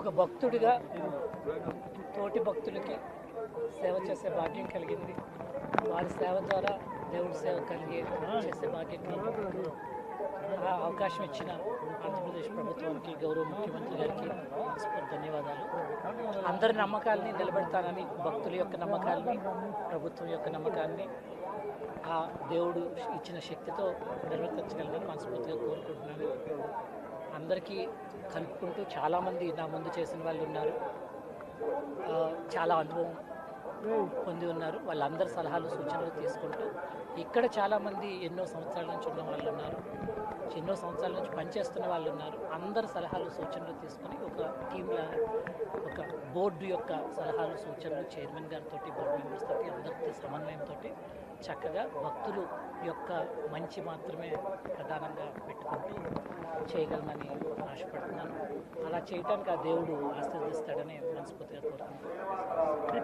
ఒక భక్తుడిగా తోటి భక్తులకి సేవ చేసే భాగ్యం కలిగింది. వారి సేవ ద్వారా దేవుడి సేవ కలిగే చేసే భాగ్యం కలిగింది. ఆ అవకాశం ఇచ్చిన ఆంధ్రప్రదేశ్ ప్రభుత్వానికి గౌరవ ముఖ్యమంత్రి గారికి ధన్యవాదాలు. అందరి నమ్మకాలని నిలబెడతానని భక్తుల యొక్క నమ్మకాలని ప్రభుత్వం యొక్క నమ్మకాన్ని ఆ దేవుడు ఇచ్చిన శక్తితో నిర్వర్తించగలని మనస్ఫూర్తిగా కోరుకుంటున్నాను. అందరికీ కలుపుకుంటూ చాలామంది నా ముందు చేసిన వాళ్ళు ఉన్నారు. చాలా అనుభవం పొంది ఉన్నారు. వాళ్ళందరి సలహాలు సూచనలు తీసుకుంటూ ఇక్కడ చాలామంది ఎన్నో సంవత్సరాల నుంచి ఉన్న వాళ్ళు ఉన్నారు. ఎన్నో సంవత్సరాల నుంచి పనిచేస్తున్న వాళ్ళు ఉన్నారు. అందరి సలహాలు సూచనలు తీసుకొని ఒక టీంలా ఒక బోర్డు యొక్క సలహాలు సూచనలు చైర్మన్ గారితో బోర్డు మెంబర్స్ తోటి అందరితో సమన్వయంతో చక్కగా భక్తులు యొక్క మంచి మాత్రమే ప్రధానంగా చేయగలనని ఆశపడుతున్నాను. అలా చేయటానికి ఆ దేవుడు ఆశీర్దిస్తాడని మనస్ఫూర్తిగా కోరుతున్నాను